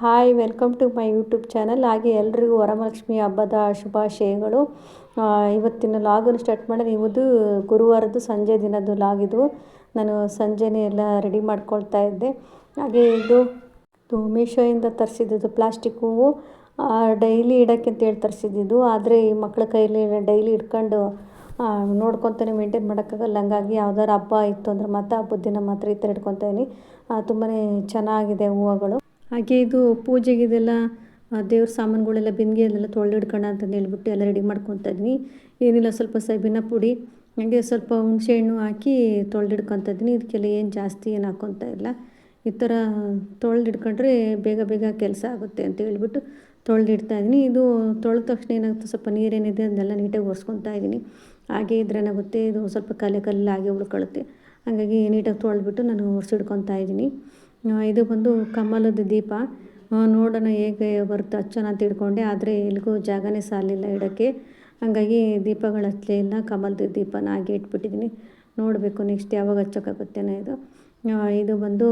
Hi, welcome to my YouTube channel. ಹಾಗೆ ಎಲ್ರಿಗೂ ವರಮಹಾಲಕ್ಷ್ಮಿ ಹಬ್ಬದ ಶುಭಾಶಯಗಳು. ಇವತ್ತಿನ ಲಾಗನ್ನು ಸ್ಟಾರ್ಟ್ ಮಾಡೋದು ಇವುದು ಗುರುವಾರದ್ದು ಸಂಜೆ ದಿನದ್ದು ಲಾಗ್ ಇದು. ನಾನು ಸಂಜೆನೇ ಎಲ್ಲ ರೆಡಿ ಮಾಡ್ಕೊಳ್ತಾ ಇದ್ದೆ. ಹಾಗೆ ಇದು ಇದು ಮೀಶೋಯಿಂದ ತರಿಸಿದ್ದು ಪ್ಲಾಸ್ಟಿಕ್ ಹೂವು. ಡೈಲಿ ಇಡೋಕ್ಕೆ ಅಂತೇಳಿ ತರಿಸಿದ್ದು ಆದರೆ ಈ ಮಕ್ಕಳ ಕೈಯಲ್ಲಿ ಡೈಲಿ ಇಟ್ಕೊಂಡು ನೋಡ್ಕೊತಾನೆ ಮೇಂಟೈನ್ ಮಾಡೋಕ್ಕಾಗಲ್ಲ. ಹಂಗಾಗಿ ಯಾವ್ದಾದ್ರು ಹಬ್ಬ ಇತ್ತು ಅಂದ್ರೆ ಮತ್ತೆ ಹಬ್ಬದ ದಿನ ಮಾತ್ರ ಈ ಥರ ಇದ್ದೀನಿ. ತುಂಬಾ ಚೆನ್ನಾಗಿದೆ ಹೂವುಗಳು. ಹಾಗೆ ಇದು ಪೂಜೆಗೆ ಇದೆಲ್ಲ ದೇವ್ರ ಸಾಮಾನುಗಳೆಲ್ಲ ಬಿಂದಿಗೆ ಅದೆಲ್ಲ ತೊಳೆದಿಡ್ಕೋಣ ಅಂತಂದು ಹೇಳ್ಬಿಟ್ಟು ಎಲ್ಲ ರೆಡಿ ಮಾಡ್ಕೊತಾ ಇದ್ದೀನಿ ಏನಿಲ್ಲ, ಸ್ವಲ್ಪ ಸಬಿನ ಪುಡಿ, ಹಾಗೆ ಸ್ವಲ್ಪ ಹುಣಸೆಹಣ್ಣು ಹಾಕಿ ತೊಳೆದಿಡ್ಕೊತಾ ಇದ್ದೀನಿ ಇದಕ್ಕೆಲ್ಲ ಏನು ಜಾಸ್ತಿ ಏನು ಹಾಕ್ಕೊತಾ ಇಲ್ಲ. ಈ ಥರ ತೊಳೆದಿಡ್ಕೊಂಡ್ರೆ ಬೇಗ ಬೇಗ ಕೆಲಸ ಆಗುತ್ತೆ ಅಂತ ಹೇಳ್ಬಿಟ್ಟು ತೊಳೆದಿಡ್ತಾ ಇದ್ದೀನಿ ಇದು ತೊಳೆದ ತಕ್ಷಣ ಏನಾಗುತ್ತೆ, ಸ್ವಲ್ಪ ನೀರೇನಿದೆ ಅದನ್ನೆಲ್ಲ ನೀಟಾಗಿ ಒರೆಸ್ಕೊತಾ ಇದ್ದೀನಿ. ಹಾಗೆ ಇದ್ರೆ ಏನಾಗುತ್ತೆ, ಇದು ಸ್ವಲ್ಪ ಕಲೆ ಕಲ್ಲು ಹಾಗೆ ಉಳ್ಕೊಳ್ಳುತ್ತೆ ಹಾಗಾಗಿ ನೀಟಾಗಿ ತೊಳೆದ್ಬಿಟ್ಟು ನಾನು ಒರೆಸಿಡ್ಕೊತಾ ಇದ್ದೀನಿ. ಇದು ಬಂದು ಕಮಲದ ದೀಪ. ನೋಡೋಣ ಹೇಗೆ ಬರುತ್ತೆ ಹಚ್ಚೋಣ ಅಂತ ಇಟ್ಕೊಂಡೆ ಆದರೆ ಎಲ್ಲಿಗೂ ಜಾಗನೇ ಸಾಲಿಲ್ಲ ಇಡೋಕ್ಕೆ. ಹಾಗಾಗಿ ದೀಪಗಳು ಹಚ್ಚಲೇ ಇಲ್ಲ ಕಮಲದ ದೀಪನ ಹಾಗೆ ಇಟ್ಬಿಟ್ಟಿದ್ದೀನಿ. ನೋಡಬೇಕು ನೆಕ್ಸ್ಟ್ ಯಾವಾಗ ಹಚ್ಚೋಕ್ಕಾಗುತ್ತೇನೋ ಇದು. ಇದು ಬಂದು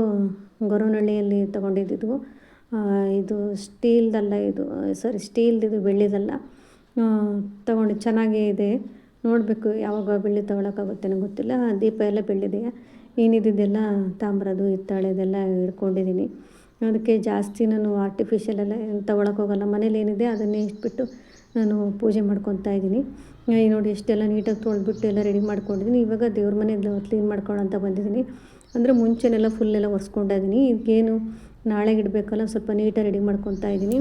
ಗೊರವನಹಳ್ಳಿಯಲ್ಲಿ ತೊಗೊಂಡಿದ್ದು ಇದು. ಸ್ಟೀಲ್ದಲ್ಲ ಇದು ಸಾರಿ ಸ್ಟೀಲ್ದಿದು ಬೆಳ್ಳಿದಲ್ಲ. ತೊಗೊಂಡು ಚೆನ್ನಾಗೇ ಇದೆ. ನೋಡಬೇಕು ಯಾವಾಗ ಬೆಳ್ಳಿ ತೊಗೊಳಕ್ಕಾಗುತ್ತೇನೋ ಗೊತ್ತಿಲ್ಲ. ದೀಪ ಎಲ್ಲ ಬೆಳ್ಳಿದೆ ಏನಿದ್ದೆಲ್ಲ ತಾಮ್ರದ್ದು ಹಿತ್ತಾಳೆದೆಲ್ಲ ಹಿಡ್ಕೊಂಡಿದ್ದೀನಿ ಅದಕ್ಕೆ ಜಾಸ್ತಿ ನಾನು ಆರ್ಟಿಫಿಷಿಯಲ್ ಎಲ್ಲ ತೊಗೊಳಕ್ಕೆ ಹೋಗಲ್ಲ. ಮನೇಲಿ ಏನಿದೆ ಅದನ್ನೇ ಇಟ್ಬಿಟ್ಟು ನಾನು ಪೂಜೆ ಮಾಡ್ಕೊತಾ ಇದ್ದೀನಿ. ಈ ನೋಡಿ ಎಷ್ಟೆಲ್ಲ ನೀಟಾಗಿ ತೊಳೆದ್ಬಿಟ್ಟು ಎಲ್ಲ ರೆಡಿ ಮಾಡ್ಕೊಂಡಿದ್ದೀನಿ. ಇವಾಗ ದೇವ್ರ ಮನೆ ಕ್ಲೀನ್ ಮಾಡ್ಕೊಳ್ಳೋ ಅಂತ ಬಂದಿದ್ದೀನಿ. ಅಂದರೆ ಮುಂಚೆನೆಲ್ಲ ಫುಲ್ಲೆಲ್ಲ ಒರೆಸ್ಕೊಂಡಿದ್ದೀನಿ ಈಗೇನು ನಾಳೆಗೆ ಇಡಬೇಕಲ್ಲ, ಸ್ವಲ್ಪ ನೀಟಾಗಿ ರೆಡಿ ಮಾಡ್ಕೊತಾ ಇದ್ದೀನಿ.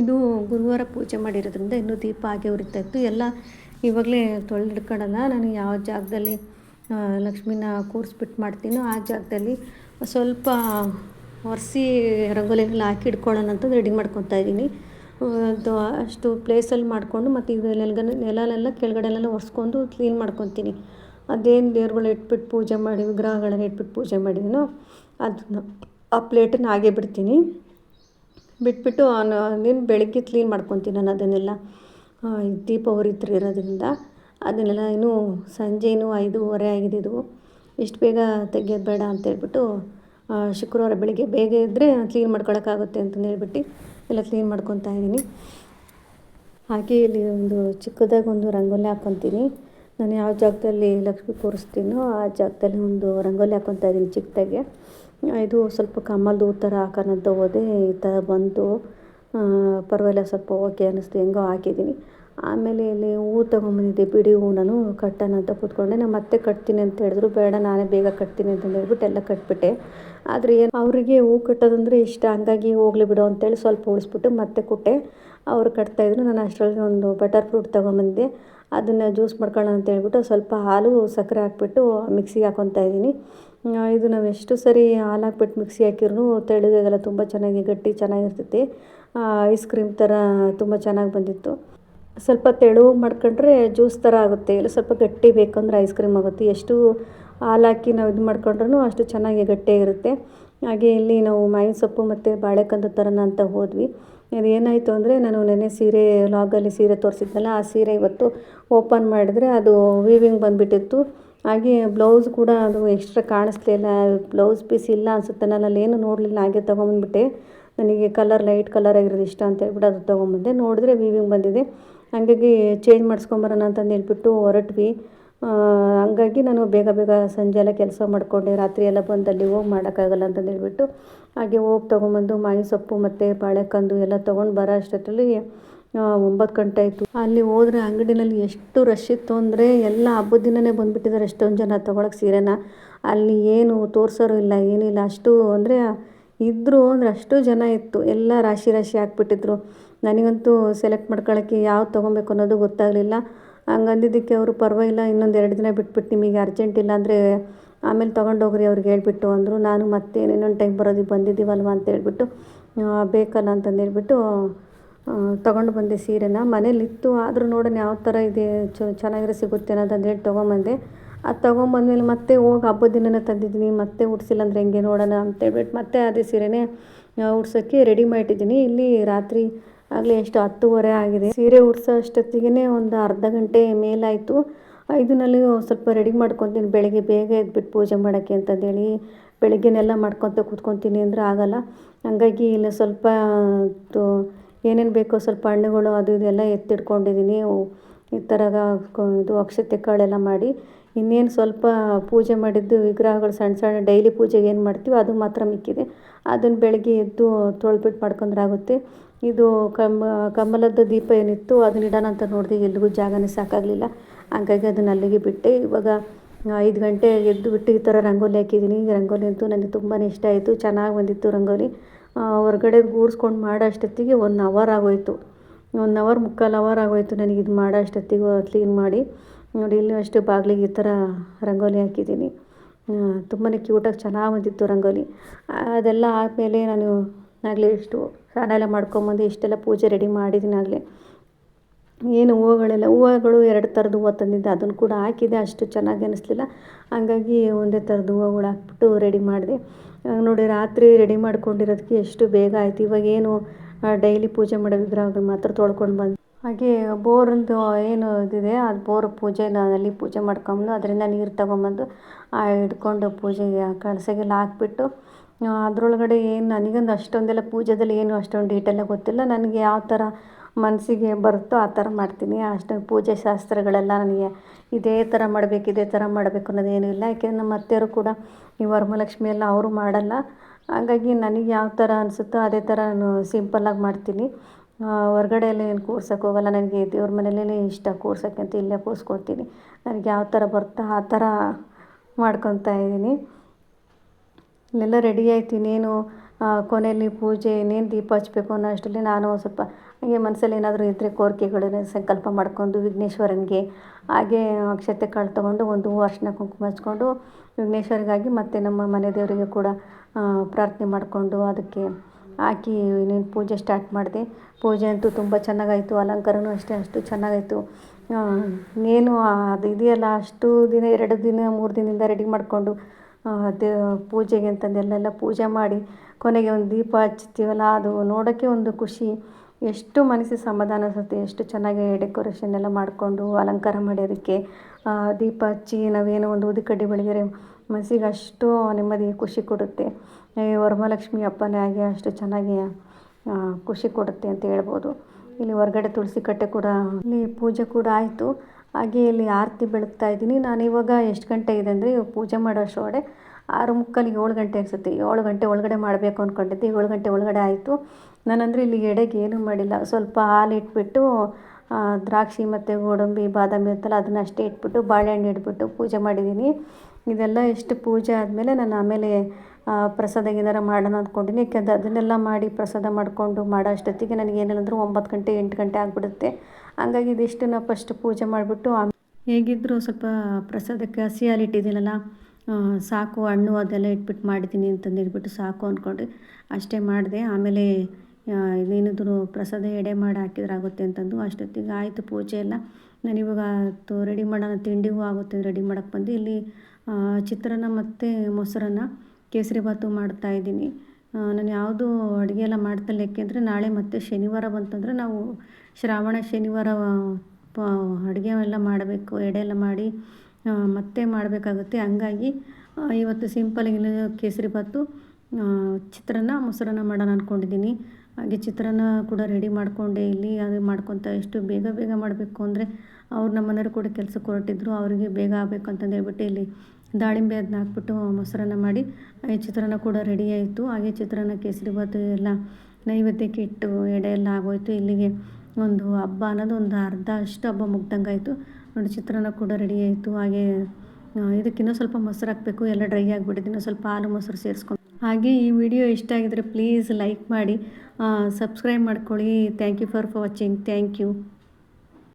ಇದು ಗುರುವಾರ ಪೂಜೆ ಮಾಡಿರೋದ್ರಿಂದ ಇನ್ನೂ ದೀಪ ಹಾಗೆ ಉರಿತಾ ಎಲ್ಲ ಇವಾಗಲೇ ತೊಳೆದಿಡ್ಕೊಳಲ್ಲ. ನಾನು ಯಾವ ಜಾಗದಲ್ಲಿ ಲಕ್ಷ್ಮಿನ ಕೂರಿಸ್ಬಿಟ್ಟು ಮಾಡ್ತೀನೋ. ಆ ಜಾಗದಲ್ಲಿ ಸ್ವಲ್ಪ ಒರೆಸಿ ರಂಗೋಲಿಗಳು ಹಾಕಿ ಇಟ್ಕೊಳ್ಳೋಣ ಅಂತ ರೆಡಿ ಮಾಡ್ಕೊತಾ ಇದ್ದೀನಿ. ಅದು ಅಷ್ಟು ಪ್ಲೇಸಲ್ಲಿ ಮಾಡಿಕೊಂಡು ಮತ್ತು ಇದು ನೆಲಗ ನೆಲನೆಲ್ಲ ಕೆಳಗಡೆನೆಲ್ಲ ಒರೆಸ್ಕೊಂಡು ಕ್ಲೀನ್ ಮಾಡ್ಕೊತೀನಿ. ಅದೇನು ದೇವ್ರುಗಳು ಇಟ್ಬಿಟ್ಟು ಪೂಜೆ ಮಾಡಿ, ವಿಗ್ರಹಗಳನ್ನ ಇಟ್ಬಿಟ್ಟು ಪೂಜೆ ಮಾಡಿದ್ದೀನೋ ಅದನ್ನ ಆ ಪ್ಲೇಟನ್ನು ಹಾಗೆ ಬಿಡ್ತೀನಿ. ಬಿಟ್ಬಿಟ್ಟು ನೀನು ಬೆಳಗ್ಗೆ ಕ್ಲೀನ್ ಮಾಡ್ಕೊತೀನಿ ನಾನು ಅದನ್ನೆಲ್ಲ. ದೀಪ ಉರಿತಿರೋದ್ರಿಂದ ಅದನ್ನೆಲ್ಲ ಇನ್ನೂ ಸಂಜೆ ಇನ್ನೂ ಐದೂವರೆ ಆಗಿದೆ ಇದು. ಇಷ್ಟು ಬೇಗ ತೆಗಿಯೋದು ಬೇಡ ಅಂತೇಳ್ಬಿಟ್ಟು ಶುಕ್ರವಾರ ಬೆಳಗ್ಗೆ ಬೇಗ ಇದ್ದರೆ ಕ್ಲೀನ್ ಮಾಡ್ಕೊಳಕ್ಕಾಗುತ್ತೆ ಅಂತ ಹೇಳ್ಬಿಟ್ಟು ಎಲ್ಲ ಕ್ಲೀನ್ ಮಾಡ್ಕೊತಾ ಇದ್ದೀನಿ. ಹಾಗೆ ಇಲ್ಲಿ ಒಂದು ಚಿಕ್ಕದಾಗಿ ಒಂದು ರಂಗೋಲಿ ಹಾಕ್ಕೊತೀನಿ ನಾನು ಯಾವ ಜಾಗದಲ್ಲಿ ಲಕ್ಷ್ಮಿ ಕೂರಿಸ್ತೀನೋ ಆ ಜಾಗದಲ್ಲಿ ಒಂದು ರಂಗೋಲಿ ಹಾಕ್ಕೊತಾ ಇದ್ದೀನಿ ಚಿಕ್ಕದಾಗೆ ಇದು ಸ್ವಲ್ಪ ಕಮಲ್ದು ಥರ ಹಾಕೋಣ ಅಂತ ಹೋದೆ, ಈ ಥರ ಬಂತು ಪರವಾಗಿಲ್ಲ ಸ್ವಲ್ಪ ಓಕೆ ಅನ್ನಿಸ್ತು ಹೆಂಗೋ ಹಾಕಿದ್ದೀನಿ. ಆಮೇಲೆ ಇಲ್ಲಿ ಹೂ ತೊಗೊಂಬಂದಿದ್ದೆ, ಬಿಡಿ ಹೂ ನಾನು ಕಟ್ಟೋಣ ಅಂತ ಕೂತ್ಕೊಂಡೆ. ನಾನು ಮತ್ತೆ ಕಟ್ತೀನಿ ಅಂತ ಹೇಳಿದ್ರು. ಬೇಡ, ನಾನೇ ಬೇಗ ಕಟ್ತೀನಿ ಅಂತ ಹೇಳ್ಬಿಟ್ಟು ಎಲ್ಲ ಕಟ್ಬಿಟ್ಟೆ. ಆದರೆ ಏನು ಅವರಿಗೆ ಹೂ ಕಟ್ಟೋದಂದರೆ ಇಷ್ಟ. ಹಂಗಾಗಿ ಹೋಗ್ಲಿ ಬಿಡು ಅಂತೇಳಿ ಸ್ವಲ್ಪ ಉಳಿಸ್ಬಿಟ್ಟು ಮತ್ತೆ ಕೊಟ್ಟೆ. ಅವ್ರು ಕಟ್ತಾಯಿದ್ರು ನಾನು ಅಷ್ಟರಲ್ಲಿ ಒಂದು ಬಟರ್ ಫ್ರೂಟ್ ತೊಗೊಂಬಂದೆ ಅದನ್ನು ಜ್ಯೂಸ್ ಮಾಡ್ಕೊಳ್ಳೋಣ ಅಂತ ಹೇಳ್ಬಿಟ್ಟು ಸ್ವಲ್ಪ ಹಾಲು ಸಕ್ಕರೆ ಹಾಕ್ಬಿಟ್ಟು ಮಿಕ್ಸಿಗೆ ಹಾಕ್ಕೊತಾ ಇದ್ದೀನಿ. ಇದು ನಾವು ಎಷ್ಟು ಸರಿ ಹಾಲು ಹಾಕ್ಬಿಟ್ಟು ಮಿಕ್ಸಿ ಹಾಕಿರೂ ತೆಳುಗಾಗಲ್ಲ ತುಂಬ ಚೆನ್ನಾಗಿ, ಗಟ್ಟಿ ಚೆನ್ನಾಗಿರ್ತೈತಿ. ಐಸ್ ಕ್ರೀಮ್ ಥರ ತುಂಬ ಚೆನ್ನಾಗಿ ಬಂದಿತ್ತು. ಸ್ವಲ್ಪ ತೆಳು ಮಾಡ್ಕೊಂಡ್ರೆ ಜ್ಯೂಸ್ ಥರ ಆಗುತ್ತೆ. ಇಲ್ಲ ಸ್ವಲ್ಪ ಗಟ್ಟಿ ಬೇಕಂದ್ರೆ ಐಸ್ ಕ್ರೀಮ್ ಆಗುತ್ತೆ. ಎಷ್ಟು ಹಾಲಾಕಿ ನಾವು ಇದು ಮಾಡ್ಕೊಂಡ್ರೂ ಅಷ್ಟು ಚೆನ್ನಾಗಿ ಗಟ್ಟಿಯಾಗಿರುತ್ತೆ ಹಾಗೆ ಇಲ್ಲಿ ನಾವು ಮಾವಿನ ಸೊಪ್ಪು ಮತ್ತು ಬಾಳೆಕಂದು ಥರನ ಅಂತ ಹೋದ್ವಿ. ಇದು ಏನಾಯಿತು ಅಂದರೆ ನಾನು ನೆನೆ ಸೀರೆ, ಲಾಗಲ್ಲಿ ಸೀರೆ ತೋರಿಸಿದ್ನಲ್ಲ, ಆ ಸೀರೆ ಇವತ್ತು ಓಪನ್ ಮಾಡಿದ್ರೆ ಅದು ವೀವಿಂಗ್ ಬಂದುಬಿಟ್ಟಿತ್ತು. ಹಾಗೆ ಬ್ಲೌಸ್ ಕೂಡ ಅದು ಎಕ್ಸ್ಟ್ರಾ ಕಾಣಿಸ್ಲಿಲ್ಲ ಬ್ಲೌಸ್ ಪೀಸ್ ಇಲ್ಲ ಅನಿಸುತ್ತೆ. ನಾನು ಏನು ನೋಡಲಿಲ್ಲ. ಹಾಗೆ ತೊಗೊಂಬಂದ್ಬಿಟ್ಟೆ. ನನಗೆ ಕಲರ್ ಲೈಟ್ ಕಲರ್ ಆಗಿರೋದು ಇಷ್ಟ ಅಂತ ಹೇಳ್ಬಿಟ್ಟು ಅದು ತೊಗೊಂಬಂದೆ. ನೋಡಿದ್ರೆ ವೀವಿಂಗ್ ಬಂದಿದೆ. ಹಾಗಾಗಿ ಚೇಂಜ್ ಮಾಡಿಸ್ಕೊಂಬರೋಣ ಅಂತಂದು ಹೇಳ್ಬಿಟ್ಟು ಹೊರಟ್ವಿ. ಹಂಗಾಗಿ ನಾನು ಬೇಗ ಬೇಗ ಸಂಜೆ ಎಲ್ಲ ಕೆಲಸ ಮಾಡಿಕೊಂಡೆ. ರಾತ್ರಿ ಎಲ್ಲ ಬಂದು ಅಲ್ಲಿ ಹೋಗಿ ಮಾಡೋಕ್ಕಾಗಲ್ಲ ಅಂತಂದು ಹೇಳ್ಬಿಟ್ಟು ಹಾಗೆ ಹೋಗಿ ತೊಗೊಂಬಂದು ಮಾವಿನ ಸೊಪ್ಪು ಮತ್ತು ಬಾಳೆಕಂದು ಎಲ್ಲ ತೊಗೊಂಡು ಬರೋ ಅಷ್ಟೊತ್ತಲ್ಲಿ ಒಂಬತ್ತು ಗಂಟೆ ಆಯಿತು. ಅಲ್ಲಿ ಹೋದರೆ ಅಂಗಡಿನಲ್ಲಿ ಎಷ್ಟು ರಶ್ ಇತ್ತು ಅಂದರೆ ಎಲ್ಲ ಹಬ್ಬದ ದಿನವೇ ಬಂದುಬಿಟ್ಟಿದ್ದಾರೆ ಎಷ್ಟೊಂದು ಜನ ತೊಗೊಳಕ್ಕೆ ಸೀರೆನ. ಅಲ್ಲಿ ಏನು ತೋರಿಸೋರು ಇಲ್ಲ, ಏನಿಲ್ಲ. ಅಷ್ಟು ಅಂದರೆ ಇದ್ದರು ಅಂದರೆ ಅಷ್ಟು ಜನ ಇತ್ತು. ಎಲ್ಲ ರಾಶಿ ರಾಶಿ ಹಾಕ್ಬಿಟ್ಟಿದ್ರು. ನನಗಂತೂ ಸೆಲೆಕ್ಟ್ ಮಾಡ್ಕೊಳ್ಳೋಕ್ಕೆ ಯಾವ್ದು ತೊಗೊಬೇಕು ಅನ್ನೋದು ಗೊತ್ತಾಗಲಿಲ್ಲ. ಹಂಗಂದಿದ್ದಕ್ಕೆ ಅವರು, ಪರವಾಗಿಲ್ಲ, ಇನ್ನೊಂದು ಎರಡು ದಿನ ಬಿಟ್ಬಿಟ್ಟು ನಿಮಗೆ ಅರ್ಜೆಂಟ್ ಇಲ್ಲ ಅಂದರೆ ಆಮೇಲೆ ತೊಗೊಂಡೋಗ್ರಿ ಅವ್ರಿಗೆ ಹೇಳ್ಬಿಟ್ಟು ಅಂದರು. ನಾನು ಮತ್ತೆ ಇನ್ನೊಂದು ಟೈಮ್ ಬರೋದಕ್ಕೆ ಬಂದಿದ್ದೀವಲ್ವ ಅಂತ ಹೇಳ್ಬಿಟ್ಟು ಬೇಕಲ್ಲ ಅಂತಂದೇಳ್ಬಿಟ್ಟು ತೊಗೊಂಡು ಬಂದೆ ಸೀರೆನ. ಮನೇಲಿತ್ತು ಆದರೂ ನೋಡೋಣ ಯಾವ ಥರ ಇದೆ ಚೆನ್ನಾಗಿರೋ ಸಿಗುತ್ತೆ ಅನ್ನೋದಂದು ಹೇಳಿ ತೊಗೊಂಬಂದೆ ಅದು ತೊಗೊಂಬಂದ್ಮೇಲೆ ಮತ್ತೆ ಹೋಗಿ ಹಬ್ಬದ ದಿನನೇ ತಂದಿದ್ದೀನಿ. ಮತ್ತೆ ಉಡ್ಸಿಲ್ಲ ಅಂದರೆ ಹೆಂಗೆ ನೋಡೋಣ ಅಂತೇಳ್ಬಿಟ್ಟು ಮತ್ತೆ ಅದೇ ಸೀರೆನೇ ಉಡ್ಸೋಕ್ಕೆ ರೆಡಿ ಮಾಡಿಟ್ಟಿದ್ದೀನಿ ಇಲ್ಲಿ ರಾತ್ರಿ ಆಗಲೇ, ಎಷ್ಟು ಹತ್ತುವರೆ ಆಗಿದೆ. ಸೀರೆ ಉಡ್ಸೋ ಅಷ್ಟೊತ್ತಿಗೆ ಒಂದು ಅರ್ಧ ಗಂಟೆ ಮೇಲಾಯಿತು. ಐದನಲ್ಲಿ ಸ್ವಲ್ಪ ರೆಡಿ ಮಾಡ್ಕೊತೀನಿ. ಬೆಳಗ್ಗೆ ಬೇಗ ಎದ್ಬಿಟ್ಟು ಪೂಜೆ ಮಾಡೋಕ್ಕೆ ಅಂತಂದೇಳಿ ಬೆಳಗ್ಗೆನೆಲ್ಲ ಮಾಡ್ಕೊತ ಕೂತ್ಕೊತೀನಿ ಅಂದರೆ ಆಗಲ್ಲ. ಹಂಗಾಗಿ ಇಲ್ಲಿ ಸ್ವಲ್ಪ ಏನೇನು ಬೇಕೋ ಸ್ವಲ್ಪ ಹಣ್ಣುಗಳು ಅದು ಇದೆಲ್ಲ ಎತ್ತಿಟ್ಕೊಂಡಿದ್ದೀನಿ ಈ ಥರ ಇದು ಅಕ್ಷತೆ ಕಾಳೆಲ್ಲ ಮಾಡಿ ಇನ್ನೇನು ಸ್ವಲ್ಪ ಪೂಜೆ ಮಾಡಿದ್ದು, ವಿಗ್ರಹಗಳು ಸಣ್ಣ ಸಣ್ಣ ಡೈಲಿ ಪೂಜೆಗೆ ಏನು ಮಾಡ್ತೀವಿ ಅದು ಮಾತ್ರ ಮಿಕ್ಕಿದೆ. ಅದನ್ನು ಬೆಳಗ್ಗೆ ಎದ್ದು ತೊಳ್ಬಿಟ್ಟು ಮಾಡ್ಕೊಂಡ್ರೆ ಆಗುತ್ತೆ. ಇದು ಕಂಬ ಕಮಲದ ದೀಪ ಏನಿತ್ತು ಅದನ್ನ ಇಡೋಣ ಅಂತ ನೋಡಿದೆ ಎಲ್ಲಿಗೂ ಜಾಗನೇ ಸಾಕಾಗಲಿಲ್ಲ. ಹಂಗಾಗಿ ಅದನ್ನು ಅಲ್ಲಿಗೆ ಬಿಟ್ಟೆ. ಇವಾಗ ಐದು ಗಂಟೆ ಎದ್ದು ಬಿಟ್ಟು ಈ ಥರ ರಂಗೋಲಿ ಹಾಕಿದ್ದೀನಿ. ರಂಗೋಲಿ ಅಂತೂ ನನಗೆ ತುಂಬಾ ಇಷ್ಟ ಆಯಿತು. ಚೆನ್ನಾಗಿ ಬಂದಿತ್ತು ರಂಗೋಲಿ. ಹೊರಗಡೆ ಗೂಡಿಸ್ಕೊಂಡು ಮಾಡೋ ಅಷ್ಟೊತ್ತಿಗೆ ಒನ್ ಅವರ್ ಆಗೋಯಿತು. ಒನ್ ಅವರ್, ಮುಕ್ಕಾಲು ಅವರ್ ಆಗೋಯಿತು ನನಗೆ ಇದು ಮಾಡೋ ಅಷ್ಟೊತ್ತಿಗೆ ಕ್ಲೀನ್ ಮಾಡಿ. ನೋಡಿ, ಇಲ್ಲೂ ಅಷ್ಟು ಬಾಗಿಲಿಗೆ ಈ ಥರ ರಂಗೋಲಿ ಹಾಕಿದ್ದೀನಿ. ತುಂಬಾ ಕ್ಯೂಟಾಗಿ ಚೆನ್ನಾಗಿ ಬಂದಿತ್ತು ರಂಗೋಲಿ. ಅದೆಲ್ಲ ಆದಮೇಲೆ ನಾನು ಆಗಲೇ ಇಷ್ಟು ಸ್ನಾನ ಎಲ್ಲ ಮಾಡ್ಕೊಂಬಂದು ಇಷ್ಟೆಲ್ಲ ಪೂಜೆ ರೆಡಿ ಮಾಡಿದ್ದೀನಿ ಆಗಲೇ. ಏನು ಹೂವುಗಳೆಲ್ಲ. ಹೂವುಗಳು ಎರಡು ಥರದ ಹೂವು ತಂದಿದ್ದೆ. ಅದನ್ನು ಕೂಡ ಹಾಕಿದೆ ಅಷ್ಟು ಚೆನ್ನಾಗಿ ಅನ್ನಿಸ್ಲಿಲ್ಲ ಹಂಗಾಗಿ ಒಂದೇ ಥರದ ಹೂವುಗಳು ಹಾಕ್ಬಿಟ್ಟು ರೆಡಿ ಮಾಡಿದೆ. ನೋಡಿ, ರಾತ್ರಿ ರೆಡಿ ಮಾಡ್ಕೊಂಡಿರೋದಕ್ಕೆ ಎಷ್ಟು ಬೇಗ ಆಯಿತು. ಇವಾಗೇನು ಡೈಲಿ ಪೂಜೆ ಮಾಡೋ ವಿಗ್ರಹಗಳು ಮಾತ್ರ ತೊಳ್ಕೊಂಡು ಬಂದು ಹಾಗೆ ಬೋರಿಂದು ಏನು ಇದಿದೆ, ಅದು ಬೋರ್ ಪೂಜೆ ಅಲ್ಲಿ ಪೂಜೆ ಮಾಡ್ಕೊಂಬಂದು ಅದರಿಂದ ನೀರು ತಗೊಂಬಂದು ಹಿಡ್ಕೊಂಡು ಪೂಜೆಗೆ ಕಳಸಗೆಲ್ಲ ಹಾಕ್ಬಿಟ್ಟು ಅದರೊಳಗಡೆ ಏನು ನನಗೊಂದು ಅಷ್ಟೊಂದೆಲ್ಲ ಪೂಜೆದಲ್ಲಿ ಏನು ಅಷ್ಟೊಂದು ಡೀಟೇಲಾಗಿ ಗೊತ್ತಿಲ್ಲ. ನನಗೆ ಯಾವ ಥರ ಮನಸ್ಸಿಗೆ ಬರುತ್ತೋ ಆ ಥರ ಮಾಡ್ತೀನಿ. ಅಷ್ಟೊಂದು ಪೂಜೆ ಶಾಸ್ತ್ರಗಳೆಲ್ಲ ನನಗೆ ಇದೇ ಥರ ಮಾಡಬೇಕು, ಇದೇ ಥರ ಮಾಡಬೇಕು ಅನ್ನೋದೇನೂ ಇಲ್ಲ. ಯಾಕೆಂದರೆ ನಮ್ಮ ಅತ್ತೆಯರು ಕೂಡ ಈ ವರಮಹಾಲಕ್ಷ್ಮಿ ಎಲ್ಲ ಅವರು ಮಾಡಲ್ಲ. ಹಾಗಾಗಿ ನನಗೆ ಯಾವ ಥರ ಅನಿಸುತ್ತೋ ಅದೇ ಥರ ನಾನು ಸಿಂಪಲ್ಲಾಗಿ ಮಾಡ್ತೀನಿ. ಹೊರ್ಗಡೆ ಎಲ್ಲ ಏನು ಕೂರ್ಸೋಕೆ ಹೋಗಲ್ಲ. ನನಗೆ ದೇವ್ರ ಮನೆಯಲ್ಲೇ ಇಷ್ಟ ಕೂರ್ಸೋಕ್ಕೆ ಅಂತ ಇಲ್ಲೇ ಕೂರ್ಸ್ಕೊತೀನಿ ನನಗೆ ಯಾವ ಥರ ಬರ್ತಾ ಆ ಥರ ಮಾಡ್ಕೊತಾ ಇದ್ದೀನಿ. ಇಲ್ಲೆಲ್ಲ ರೆಡಿ ಆಯ್ತು. ಇನ್ನೇನು ಕೊನೆಯಲ್ಲಿ ಪೂಜೆ, ಇನ್ನೇನು ದೀಪ ಹಚ್ಚಬೇಕು ಅನ್ನೋ ಅಷ್ಟರಲ್ಲಿ ನಾನು ಸ್ವಲ್ಪ ಹಾಗೆ ಮನಸ್ಸಲ್ಲಿ ಏನಾದರೂ ಇದ್ದರೆ ಕೋರಿಕೆಗಳನ್ನ ಸಂಕಲ್ಪ ಮಾಡ್ಕೊಂಡು ವಿಘ್ನೇಶ್ವರನಿಗೆ ಹಾಗೆ ಅಕ್ಷತೆ ಕಾಳು ತೊಗೊಂಡು ಒಂದು ಹೂವು ಅರ್ಶಿನ ಕುಂಕುಮ ಹಚ್ಕೊಂಡು ವಿಘ್ನೇಶ್ವರಿಗಾಗಿ ಮತ್ತು ನಮ್ಮ ಮನೆ ದೇವರಿಗೆ ಕೂಡ ಪ್ರಾರ್ಥನೆ ಮಾಡಿಕೊಂಡು ಅದಕ್ಕೆ ಹಾಕಿ ಇನ್ನೇನು ಪೂಜೆ ಸ್ಟಾರ್ಟ್ ಮಾಡಿದೆ. ಪೂಜೆ ಅಂತೂ ತುಂಬ ಚೆನ್ನಾಗಾಯಿತು ಅಲಂಕಾರವೂ ಅಷ್ಟೇ, ಅಷ್ಟು ಚೆನ್ನಾಗಾಯಿತು. ಏನು ಅದು ಇದೆಯಲ್ಲ, ಅಷ್ಟು ದಿನ, ಎರಡು ದಿನ, ಮೂರು ದಿನದಿಂದ ರೆಡಿ ಮಾಡಿಕೊಂಡು ದೇ, ಪೂಜೆಗೆ ಅಂತಂದು ಎಲ್ಲೆಲ್ಲ ಪೂಜೆ ಮಾಡಿ, ಕೊನೆಗೆ ಒಂದು ದೀಪ ಹಚ್ತೀವಲ್ಲ ಅದು ನೋಡೋಕ್ಕೆ ಒಂದು ಖುಷಿ. ಎಷ್ಟು ಮನಸ್ಸಿಗೆ ಸಮಾಧಾನ ಅನಿಸುತ್ತೆ, ಎಷ್ಟು ಚೆನ್ನಾಗಿ ಡೆಕೋರೇಷನ್ ಎಲ್ಲ ಮಾಡಿಕೊಂಡು ಅಲಂಕಾರ ಮಾಡಿ ಅದಕ್ಕೆ ದೀಪ ಹಚ್ಚಿ ನಾವೇನೋ ಒಂದು ಊದಿಕಡ್ಡಿ ಬೆಳಗಿದ್ರೆ ಮನಸ್ಸಿಗೆ ಅಷ್ಟು ನೆಮ್ಮದಿ, ಖುಷಿ ಕೊಡುತ್ತೆ. ವರಮಹಾಲಕ್ಷ್ಮಿ ಅಪ್ಪನೇ ಆಗಿ ಅಷ್ಟು ಚೆನ್ನಾಗಿ ಖುಷಿ ಕೊಡುತ್ತೆ ಅಂತ ಹೇಳ್ಬೋದು. ಇಲ್ಲಿ ಹೊರಗಡೆ ತುಳಸಿ ಕಟ್ಟೆ ಕೂಡ, ಇಲ್ಲಿ ಪೂಜೆ ಕೂಡ ಆಯಿತು. ಹಾಗೆ ಇಲ್ಲಿ ಆರತಿ ಬೆಳಗ್ತಾ ಇದ್ದೀನಿ. ನಾನು ಇವಾಗ ಎಷ್ಟು ಗಂಟೆ ಇದೆ ಅಂದರೆ ಪೂಜೆ ಮಾಡೋ ಅಷ್ಟರೊಳಗಡೆ ಆರು ಮುಕ್ಕಾಲಿಗೆ ಏಳು ಗಂಟೆ ಅನಿಸುತ್ತೆ. ಏಳು ಗಂಟೆ ಒಳಗಡೆ ಮಾಡಬೇಕು ಅಂದ್ಕೊಂಡಿದ್ದೆ ಏಳು ಗಂಟೆ ಒಳಗಡೆ ಆಯಿತು. ನಾನಂದರೆ ಇಲ್ಲಿ ಎಡೆಗೆ ಏನೂ ಮಾಡಿಲ್ಲ. ಸ್ವಲ್ಪ ಹಾಲು ಇಟ್ಬಿಟ್ಟು ದ್ರಾಕ್ಷಿ ಮತ್ತು ಗೋಡಂಬಿ, ಬಾದಾಮಿ ಇರುತ್ತಲ್ಲ ಅದನ್ನ ಅಷ್ಟೇ ಇಟ್ಬಿಟ್ಟು ಬಾಳೆಹಣ್ಣು ಇಟ್ಬಿಟ್ಟು ಪೂಜೆ ಮಾಡಿದ್ದೀನಿ. ಇದೆಲ್ಲ ಎಷ್ಟು ಪೂಜೆ ಆದಮೇಲೆ ನಾನು ಆಮೇಲೆ ಪ್ರಸಾದ ಏನಾರ ಮಾಡೋಣ ಅಂದ್ಕೊಂಡಿನಿ ಯಾಕೆಂದರೆ ಅದನ್ನೆಲ್ಲ ಮಾಡಿ ಪ್ರಸಾದ ಮಾಡಿಕೊಂಡು ಮಾಡೋ ಅಷ್ಟೊತ್ತಿಗೆ ನನಗೆ ಏನಿಲ್ಲ ಅಂದರೂ ಒಂಬತ್ತು ಗಂಟೆ, ಎಂಟು ಗಂಟೆ ಆಗಿಬಿಡುತ್ತೆ. ಹಂಗಾಗಿ ಇದಿಷ್ಟನ್ನು ಫಸ್ಟ್ ಪೂಜೆ ಮಾಡಿಬಿಟ್ಟು ಹೇಗಿದ್ದರೂ ಸ್ವಲ್ಪ ಪ್ರಸಾದಕ್ಕೆ ಹಸಿ ಇಟ್ಟಿದ್ದೀನಲ್ಲ ಸಾಕು ಹಣ್ಣು ಅದೆಲ್ಲ ಇಟ್ಬಿಟ್ಟು ಮಾಡಿದ್ದೀನಿ ಅಂತಂದು ಹೇಳ್ಬಿಟ್ಟು ಸಾಕು ಅಂದ್ಕೊಂಡು ಅಷ್ಟೇ ಮಾಡಿದೆ. ಆಮೇಲೆ ಇನ್ನೇನಿದ್ರು ಪ್ರಸಾದ ಎಡೆ ಮಾಡಿ ಹಾಕಿದ್ರೆ ಆಗುತ್ತೆ ಅಂತಂದು ಅಷ್ಟೊತ್ತಿಗೆ ಆಯಿತು ಪೂಜೆ ಎಲ್ಲ. ನಾನು ಇವಾಗ ರೆಡಿ ಮಾಡೋಣ ತಿಂಡಿಗೂ ಆಗುತ್ತೆ ರೆಡಿ ಮಾಡೋಕ್ಕೆ ಬಂದು ಇಲ್ಲಿ ಚಿತ್ರಾನ್ನ ಮತ್ತು ಮೊಸರನ್ನ ಕೇಸರಿಬಾತು ಮಾಡ್ತಾಯಿದ್ದೀನಿ ನಾನು ಯಾವುದು ಅಡುಗೆ ಎಲ್ಲ ಮಾಡ್ತಿಲ್ಲ ಯಾಕೆಂದರೆ ನಾಳೆ ಮತ್ತೆ ಶನಿವಾರ ಬಂತಂದರೆ ನಾವು ಶ್ರಾವಣ, ಶನಿವಾರ ಅಡುಗೆ ಎಲ್ಲ ಮಾಡಬೇಕು, ಎಡೆ ಎಲ್ಲ ಮಾಡಿ ಮತ್ತೆ ಮಾಡಬೇಕಾಗುತ್ತೆ. ಹಂಗಾಗಿ ಇವತ್ತು ಸಿಂಪಲ್ ಏನಾದರೂ ಕೇಸರಿಬಾತು ಚಿತ್ರಾನ್ನ, ಮೊಸರನ್ನ ಮಾಡೋಣ ಅಂದ್ಕೊಂಡಿದ್ದೀನಿ ಹಾಗೆ ಚಿತ್ರಾನ್ನ ಕೂಡ ರೆಡಿ ಮಾಡಿಕೊಂಡೆ ಇಲ್ಲಿ ಅದು ಮಾಡ್ಕೊತ ಎಷ್ಟು ಬೇಗ ಬೇಗ ಮಾಡಬೇಕು ಅಂದರೆ ಅವ್ರು ನಮ್ಮ ಮನೆಯವ್ರು ಕೂಡ ಕೆಲಸಕ್ಕೆ ಹೊರಟಿದ್ರು, ಅವರಿಗೆ ಬೇಗ ಆಗಬೇಕು ಅಂತಂದು ಹೇಳ್ಬಿಟ್ಟು ಇಲ್ಲಿ ದಾಳಿಂಬೆ ಅದನ್ನ ಹಾಕ್ಬಿಟ್ಟು ಮೊಸರನ್ನ ಮಾಡಿ ಚಿತ್ರಾನ್ನ ಕೂಡ ರೆಡಿ ಆಯಿತು. ಹಾಗೆ ಚಿತ್ರಾನ್ನ ಕೇಸರಿಬಾತು ಎಲ್ಲ ನೈವೇದ್ಯಕ್ಕೆ ಇಟ್ಟು ಎಡೆ ಎಲ್ಲ ಆಗೋಯಿತು. ಇಲ್ಲಿಗೆ ಒಂದು ಹಬ್ಬ ಅನ್ನೋದು ಒಂದು ಅರ್ಧ ಅಷ್ಟು ಹಬ್ಬ ಮುಗ್ದಂಗೆ ಆಯಿತು. ನೋಡಿ ಚಿತ್ರಾನ್ನ ಕೂಡ ರೆಡಿ ಆಯಿತು. ಹಾಗೆ ಇದಕ್ಕಿನ್ನ ಸ್ವಲ್ಪ ಮೊಸರು ಹಾಕಬೇಕು. ಎಲ್ಲ ಡ್ರೈ ಆಗಿಬಿಟ್ಟಿದ್ದು ಸ್ವಲ್ಪ ಹಾಲು ಮೊಸರು ಸೇರಿಸ್ಕೊಂಡು ಹಾಗೆ ಈ ವಿಡಿಯೋ ಇಷ್ಟ ಆಗಿದ್ರೆ ಪ್ಲೀಸ್ ಲೈಕ್ ಮಾಡಿ. ಸಬ್ಸ್ಕ್ರೈಬ್ ಮಾಡ್ಕೊಳ್ಳಿ. Thank you for watching thank you